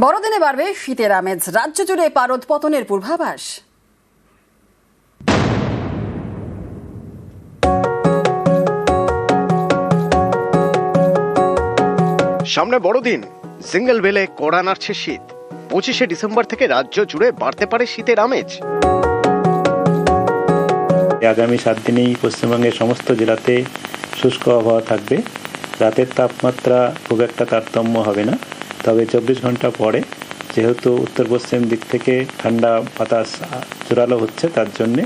বড়দিনে বাড়বে শীতের আমেজ। রাজ্য জুড়ে পারদ পতনের পূর্বাভাস। সামনে বড়দিন সিঙ্গেল বেলে কড়া নাড়ছে শীত। পঁচিশে ডিসেম্বর থেকে রাজ্য জুড়ে বাড়তে পারে শীতের আমেজ। আগামী সাত দিনেই পশ্চিমবঙ্গের সমস্ত জেলাতে শুষ্ক আবহাওয়া থাকবে। রাতের তাপমাত্রা খুব একটা তারতম্য হবে না। তবে চব্বিশ ঘণ্টা পরে, যেহেতু উত্তর পশ্চিম দিক থেকে ঠান্ডা বাতাস জোরালো হচ্ছে, তার জন্যে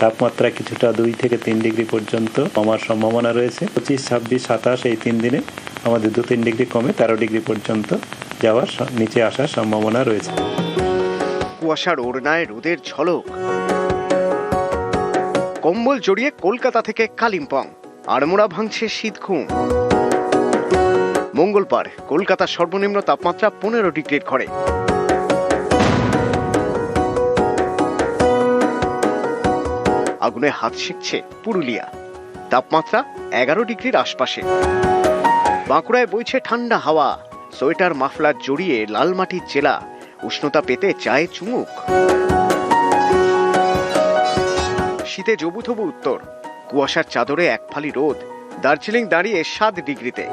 তাপমাত্রা কিছুটা দুই থেকে তিন ডিগ্রি পর্যন্ত কমার সম্ভাবনা রয়েছে। পঁচিশ, ছাব্বিশ, সাতাশ এই তিন দিনে আমাদের দু তিন ডিগ্রি কমে তেরো ডিগ্রি পর্যন্ত যাওয়ার নিচে আসার সম্ভাবনা রয়েছে। কুয়াশার ওড়নায় রোদের ঝলক। কম্বল জড়িয়ে কলকাতা থেকে কালিম্পং। আড়মোড়া ভাঙছে শীত ঘুম। মঙ্গলবার কলকাতার সর্বনিম্ন তাপমাত্রা পনেরো ডিগ্রির ঘরে। আগুনে হাত শিখছে পুরুলিয়া। তাপমাত্রা এগারো ডিগ্রির আশপাশে। বাঁকুড়ায় বইছে ঠান্ডা হাওয়া। সোয়েটার মাফলার জড়িয়ে লালমাটির জেলা উষ্ণতা পেতে চায় চুমুক। শীতে জবুথবু উত্তর। কুয়াশার চাদরে এক ফালি রোদ। দার্জিলিং দাঁড়িয়ে সাত ডিগ্রিতে।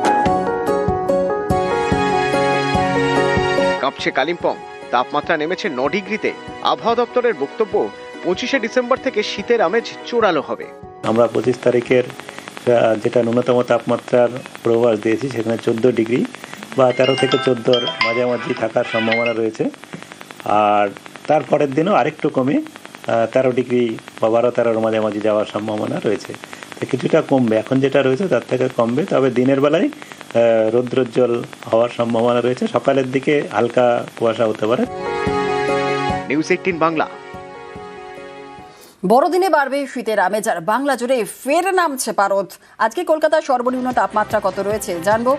কাঁপছে কালিম্পং। তাপমাত্রা নেমেছে ন ডিগ্রিতে। আবহাওয়া দপ্তরের বক্তব্য, পঁচিশে ডিসেম্বর থেকে শীতের আমেজ চোরালো হবে। আমরা পঁচিশ তারিখের যেটা ন্যূনতম তাপমাত্রার পূর্বাভাস দিয়েছি, সেখানে চোদ্দ ডিগ্রি বা তেরো থেকে চোদ্দোর মাঝামাঝি থাকার সম্ভাবনা রয়েছে। আর তারপরের দিনও আরেকটু কমে তেরো ডিগ্রি বা বারো তেরোর মাঝামাঝি যাওয়ার সম্ভাবনা রয়েছে। কিছুটা কমবে। এখন যেটা রয়েছে, তার থেকে কমবে। তবে দিনের বেলায় রৌদ্রোজ্জ্বল হওয়ার সম্ভাবনা রয়েছে। সকালের দিকে হালকা কুয়াশা হতে পারে। News eighteen Bangla. বড়দিনে বাড়বে শীতের আমেজ আর বাংলা জুড়ে ফের নামছে পারদ। আজকে কলকাতার সর্বনিম্ন তাপমাত্রা কত রয়েছে জানব।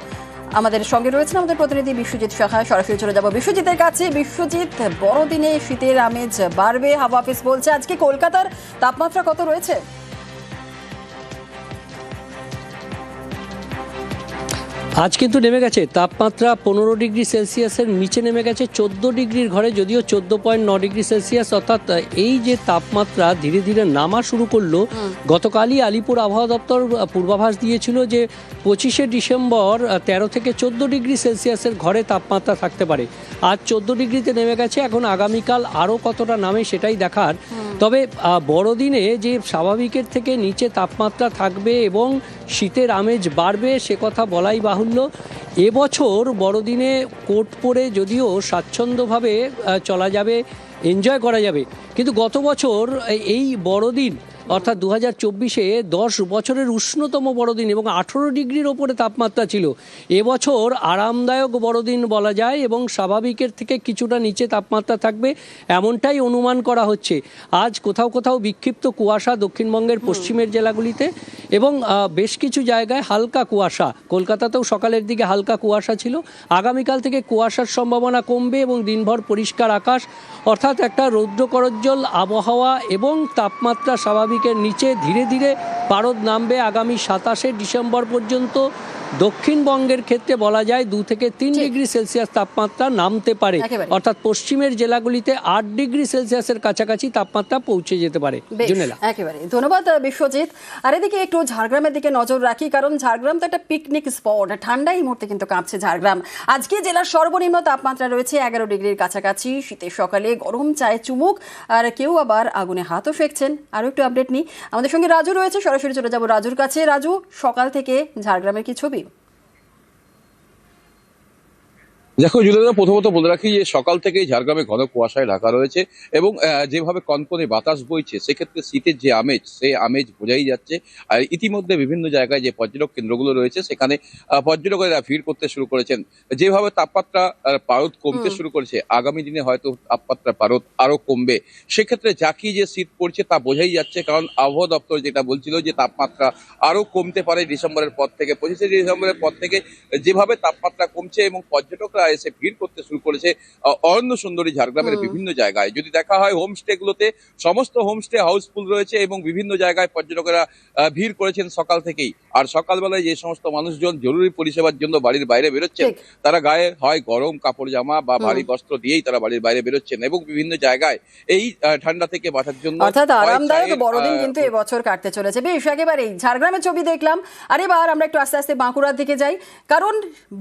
আমাদের সঙ্গে রয়েছেন আমাদের প্রতিনিধি বিশ্বজিৎ শাখা সরাসরি চলে যাব বিশ্বজিতের কাছে। বিশ্বজিৎ বড়দিনে শীতের আমেজ বাড়বে হাওয়া অফিস বলছে। আজকে কলকাতার তাপমাত্রা কত রয়েছে? আজ কিন্তু নেমে গেছে। তাপমাত্রা পনেরো ডিগ্রি সেলসিয়াসের নিচে নেমে গেছে চোদ্দ ডিগ্রির ঘরে যদিও চোদ্দ পয়েন্ট ন ডিগ্রি সেলসিয়াস অর্থাৎ এই যে তাপমাত্রা ধীরে ধীরে নামা শুরু করল গতকালই আলিপুর আবহাওয়া দপ্তর পূর্বাভাস দিয়েছিল যে পঁচিশে ডিসেম্বর তেরো থেকে চোদ্দ ডিগ্রি সেলসিয়াসের ঘরে তাপমাত্রা থাকতে পারে। আজ চোদ্দ ডিগ্রিতে নেমে গেছে এখন আগামীকাল আরও কতটা নামে সেটাই দেখার। তবে বড়দিনে যে স্বাভাবিকের থেকে নিচে তাপমাত্রা থাকবে এবং শীতের আমেজ বাড়বে সে কথা বলাই বাহুল্য এবছর বড়দিনে কোট পরে যদিও স্বাচ্ছন্দ্যভাবে চলা যাবে এনজয় করা যাবে। কিন্তু গত বছর, এই বড়দিন অর্থাৎ দু হাজার চব্বিশে দশ বছরের উষ্ণতম বড়দিন এবং আঠেরো ডিগ্রির ওপরে তাপমাত্রা ছিল। এবছর আরামদায়ক বড়দিন বলা যায় এবং স্বাভাবিকের থেকে কিছুটা নিচে তাপমাত্রা থাকবে এমনটাই অনুমান করা হচ্ছে। আজ কোথাও কোথাও বিক্ষিপ্ত কুয়াশা দক্ষিণবঙ্গের পশ্চিমের জেলাগুলিতে এবং বেশ কিছু জায়গায় হালকা কুয়াশা। কলকাতাতেও সকালের দিকে হালকা কুয়াশা ছিল। আগামীকাল থেকে কুয়াশার সম্ভাবনা কমবে এবং দিনভর পরিষ্কার আকাশ অর্থাৎ একটা রৌদ্রকরজ্জ্বল আবহাওয়া এবং তাপমাত্রা স্বাভাবিকের নিচে ধীরে ধীরে পারদ নামবে আগামী সাতাশে ডিসেম্বর পর্যন্ত। দক্ষিণবঙ্গের ক্ষেত্রে বলা যায় দু থেকে তিন ডিগ্রি সেলসিয়াস তাপমাত্রা নামতে পারে। অর্থাৎ পশ্চিমের জেলাগুলিতে আট ডিগ্রি সেলসিয়াসের কাছাকাছি তাপমাত্রা পৌঁছে যেতে পারে। একেবারে। ধন্যবাদ বিশ্বজিৎ। আর এদিকে একটু ঝাড়গ্রামের দিকে নজর রাখি কারণ ঝাড়গ্রাম তো একটা পিকনিক স্পট ঠান্ডা এই মুহূর্তে কিন্তু কাঁপছে ঝাড়গ্রাম। আজকে জেলার সর্বনিম্ন তাপমাত্রা রয়েছে এগারো ডিগ্রির কাছাকাছি। শীতের সকালে গরম চায়ে চুমুক আর কেউ আবার আগুনে হাতও ফেঁকছেন। আরও একটু আপডেট নিই। আমাদের সঙ্গে রাজু রয়েছে সরাসরি চলে যাব রাজুর কাছে। রাজু সকাল থেকে ঝাড়গ্রামের কি ছবি? দেখো জুলেদা প্রথমত বলে রাখি যে সকাল থেকেই ঝাড়গ্রামে ঘন কুয়াশায় ঢাকা রয়েছে এবং যেভাবে কনকনে বাতাস বইছে সেক্ষেত্রে শীতের যে আমেজ সেই আমেজ বোঝাই যাচ্ছে। আর ইতিমধ্যে বিভিন্ন জায়গায় যে পর্যটক কেন্দ্রগুলো রয়েছে সেখানে পর্যটকেরা ভিড় করতে শুরু করেছেন। যেভাবে তাপমাত্রা পারদ কমতে শুরু করেছে আগামী দিনে হয়তো তাপমাত্রা পারদ আরও কমবে। সেক্ষেত্রে জাকি যে শীত পড়ছে তা বোঝাই যাচ্ছে কারণ আবহাওয়া দপ্তর যেটা বলছিল যে তাপমাত্রা আরও কমতে পারে ডিসেম্বরের পর থেকে পঁচিশে ডিসেম্বরের পর থেকে যেভাবে তাপমাত্রা কমছে এবং পর্যটকরা এসে ভিড় করতে শুরু করেছে অরণ্য সুন্দরী ঝাড়গ্রামের বিভিন্ন জায়গায়। যদি দেখা হয় হোমস্টে গুলোতে সমস্ত হোমস্টে হাউসফুল রয়েছে এবং বিভিন্ন জায়গায় পর্যটকেরা ভিড় করেছেন সকাল থেকেই। আর সকালবেলায় যে সমস্ত মানুষজন জরুরি পরিষেবার জন্য বাড়ির বাইরে বেরোচ্ছেন তারা গায়ে হয় গরম কাপড় জামা বা ভারী বস্ত্র দিয়েই তারা বাড়ির বাইরে বেরোচ্ছেন এবং বিভিন্ন জায়গায় এই ঠান্ডা থেকে বাঁচার জন্য অর্থাৎ আরামদায়ক বড়দিন কিন্তু এবছর কাটতে চলেছে। বেশ একেবারেই। ঝাড়গ্রামের ছবি দেখলাম। আর এবার আমরা একটু আস্তে আস্তে বাঁকুড়ার দিকে যাই। কারণ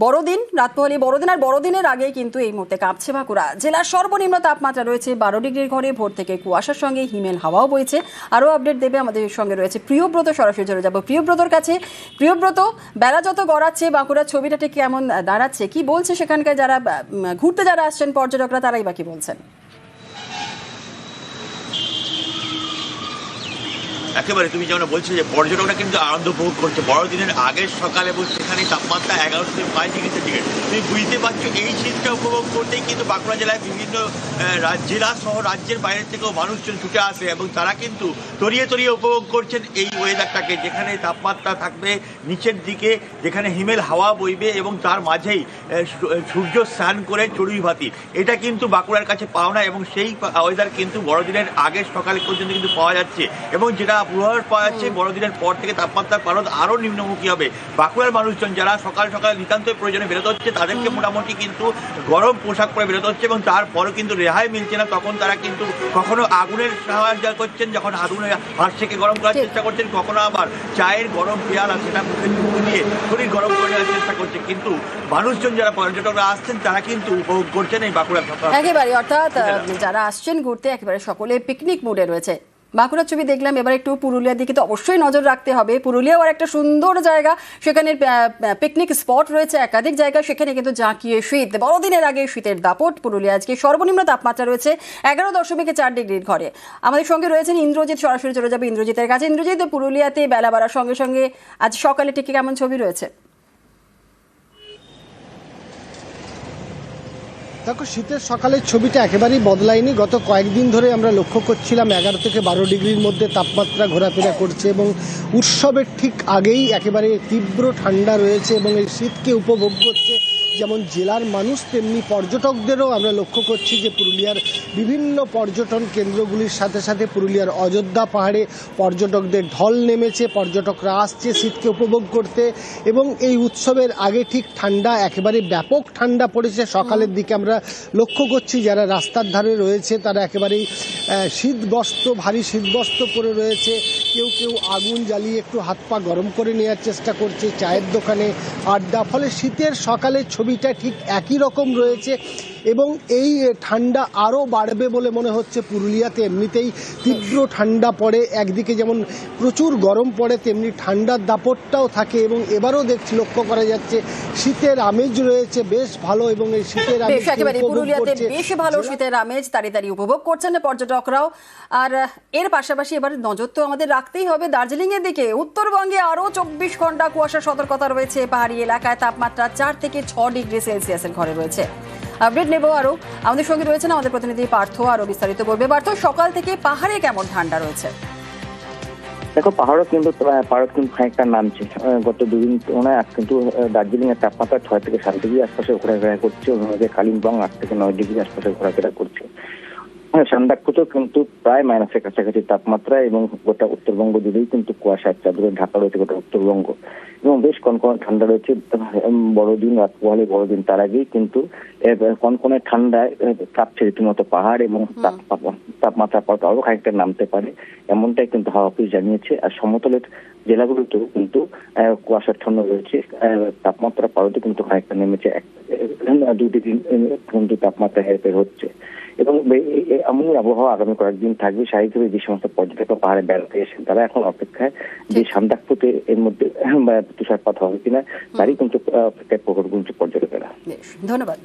বড়দিন রাতপহলি বড়দিন আর বড়দিনের আগে কিন্তু এই মুহূর্তে কাঁপছে বাঁকুড়া। জেলার সর্বনিম্ন তাপমাত্রা রয়েছে বারো ডিগ্রির ঘরে, ভোর থেকে কুয়াশার সঙ্গে হিমেল হাওয়াও বইছে। আরও আপডেট দেবে আমাদের সঙ্গে রয়েছে প্রিয়ব্রত, সরাসরি চলে যাব প্রিয়ব্রতর কাছে। প্রিয়ব্রত, বেলা যত গড়াচ্ছে, বাঁকুড়ার ছবিটা ঠিক কেমন দাঁড়াচ্ছে, কি বলছে সেখানকার যারা ঘুরতে যারা আসছেন, পর্যটকরা, তারাই বাকি বলছেন? একেবারে তুমি যেমন বলছো যে পর্যটকরা কিন্তু আনন্দ উপভোগ করছে। বড়দিনের আগের সকালে এবং সেখানে তাপমাত্রা এগারো থেকে পাঁচ ডিগ্রি সেন্টিগ্রেড। তুমি বুঝতে পারছ এই শীতটা উপভোগ করতেই কিন্তু বাঁকুড়া জেলায় বিভিন্ন জেলা সহ রাজ্যের বাইরে থেকেও মানুষজন ছুটে আসে এবং তারা কিন্তু তরিয়ে তরিয়ে উপভোগ করছেন এই ওয়েদারটাকে যেখানে তাপমাত্রা থাকবে নিচের দিকে, যেখানে হিমেল হাওয়া বইবে এবং তার মাঝেই সূর্য স্নান করে চড়ুই ভাতি। এটা কিন্তু বাঁকুড়ার কাছে পাওনা এবং সেই ওয়েদার কিন্তু বড়দিনের আগের সকালে পর্যন্ত কিন্তু পাওয়া যাচ্ছে। এবং যেটা পূর্বাভাস পাওয়া যাচ্ছে বড়দিনের পর থেকে তাপমাত্রার পারদ আরও নিম্নমুখী হবে। বাঁকুড়ার মানুষজন যারা সকাল সকাল নিতান্ত প্রয়োজনে বেরোতে হচ্ছে তাদেরকে মোটামুটি কিন্তু গরম পোশাক পরে বেরোতে হচ্ছে এবং তারপরও কিন্তু রেহাই মিলছে না। তখন তারা কিন্তু কখনো আগুনের সাহায্য করছেন যখন আগুনের হাত থেকে গরম করার চেষ্টা করছেন কখনো আবার চায়ের গরম পেয়ালা সেটা মুখে দিয়ে শরীর গরম করে নেওয়ার চেষ্টা করছে কিন্তু মানুষজন যারা পর্যটকরা আসছেন তারা কিন্তু উপভোগ করছেন এই বাঁকুড়া সকাল একেবারে অর্থাৎ যারা আসছেন ঘুরতে একেবারে সকলে পিকনিক মুডে রয়েছে। বাঁকুড়ার ছবি দেখলাম, এবার একটু পুরুলিয়ার দিকে তো অবশ্যই নজর রাখতে হবে। পুরুলিয়াও আর একটা সুন্দর জায়গা, সেখানে পিকনিক স্পট রয়েছে, একাধিক জায়গা, সেখানে কিন্তু জাঁকিয়ে শীত, বড়দিনের আগে শীতের দাপট পুরুলিয়া আজকে সর্বনিম্ন তাপমাত্রা রয়েছে এগারো দশমিক চার ডিগ্রির ঘরে। আমাদের সঙ্গে রয়েছেন ইন্দ্রজিৎ, সরাসরি চলে যাবে ইন্দ্রজিতের কাছে। ইন্দ্রজিৎ, পুরুলিয়াতে বেলা বাড়ার সঙ্গে সঙ্গে আজ সকালে ঠিক কেমন ছবি রয়েছে? দেখো, শীতের সকালের ছবিটা একেবারেই বদলায়নি। গত কয়েকদিন ধরে আমরা লক্ষ্য করছিলাম এগারো থেকে বারো ডিগ্রির মধ্যে তাপমাত্রা ঘোরাফেরা করছে এবং উৎসবের ঠিক আগেই একেবারে তীব্র ঠান্ডা রয়েছে এবং এই শীতকে উপভোগ করছে যেমন জেলার মানুষ, তেমনি পর্যটকদেরও আমরা লক্ষ্য করছি যে পুরুলিয়ার বিভিন্ন পর্যটন কেন্দ্রগুলির সাথে সাথে পুরুলিয়ার অযোধ্যা পাহাড়ে পর্যটকদের ঢল নেমেছে, পর্যটকরা আসছে শীতকে উপভোগ করতে এবং এই উৎসবের আগে ঠিক ঠান্ডা, একেবারে ব্যাপক ঠান্ডা পড়েছে। সকালের দিকে আমরা লক্ষ্য করছি যারা রাস্তার ধারে রয়েছে তারা একেবারেই শীতবস্ত্র, ভারী শীতবস্ত্র পরে রয়েছে। কেউ কেউ আগুন জ্বালিয়ে একটু হাত পা গরম করে নেওয়ার চেষ্টা করছে, চায়ের দোকানে আড্ডা। ফলে শীতের সকালের ছবিটা ঠিক একই রকম রয়েছে। এবং এই ঠান্ডা আরও বাড়বে বলে মনে হচ্ছে পুরুলিয়াতে। এমনিতেই তীব্র ঠান্ডা পড়ে একদিকে যেমন প্রচুর গরম পড়ে তেমনি ঠান্ডার দাপটটাও থাকে এবং এবারও দেখছি লক্ষ্য করা যাচ্ছে শীতের আমেজ রয়েছে বেশ ভালো এবং এই শীতের আমেজ পুরুলিয়াতে বেশ ভালো শীতের আমেজ তাড়ি তাড়ি উপভোগ করছেন পর্যটকরাও। আর এর পাশাপাশি এবার নজর তো আমাদের রাখতেই হবে দার্জিলিং এর দিকে। উত্তরবঙ্গে আরও চব্বিশ ঘণ্টা কুয়াশা সতর্কতা রয়েছে। পাহাড়ি এলাকায় তাপমাত্রা চার থেকে ছ ডিগ্রি সেলসিয়াসের ঘরে রয়েছে। আপডেট নেব আরও। আমাদের সঙ্গে রয়েছেন আমাদের প্রতিনিধি পার্থ আরও বিস্তারিত বলবে। পার্থ, সকাল থেকে পাহাড়ে কেমন ঠান্ডা রয়েছে? দেখো, পাহাড়ও কিন্তু পাহাড় কিন্তু খানিকটা নামছে। গত দুদিন তুলনায় কিন্তু দার্জিলিং এর তাপমাত্রা ছয় থেকে সাত ডিগ্রি আশপাশে ঘোরাফেরা করছে কালিম্পং আট থেকে নয় ডিগ্রি আশপাশে ঘোরাফেরা করছে। হ্যাঁ সান্দাকপুতেও কিন্তু প্রায় মাইনাসের কাছাকাছি তাপমাত্রা এবং গোটা উত্তরবঙ্গ জুড়েই কিন্তু কুয়াশার চাদরে ঢাকা রয়েছে গোটা উত্তরবঙ্গ। এবং বেশ কনকনে ঠান্ডা রয়েছে বড়দিন রাত পোহালে বড়দিন তার আগেই কিন্তু কনকনে ঠান্ডায় কাঁপছে রীতিমতো পাহাড় এবং তাপ- তাপ- তাপমাত্রা পর আরও খানিকটা নামতে পারে এমনটাই কিন্তু হাওয়া অফিস জানিয়েছে। আর সমতলের জেলাগুলোতেও কিন্তু আহ, কুয়াশাচ্ছন্ন রয়েছে তাপমাত্রা পারদে কিন্তু খানিকটা নেমেছে। এক- দুই ডিগ্রি কিন্তু তাপমাত্রা হেরফের হচ্ছে। এবং বে- এ- এ- এমন আবহাওয়া আগামী কয়েকদিন থাকবে। স্বাভাবিকভাবে যে সমস্ত পর্যটক পাহাড়ে বেড়াতে এসেন তারা এখন অপেক্ষায় যে সান্দাকপুতে এর মধ্যে তুষারপাত হবে কিনা তারই কিন্তু অপেক্ষায় প্রকট গুনছে পর্যটকেরা। ধন্যবাদ।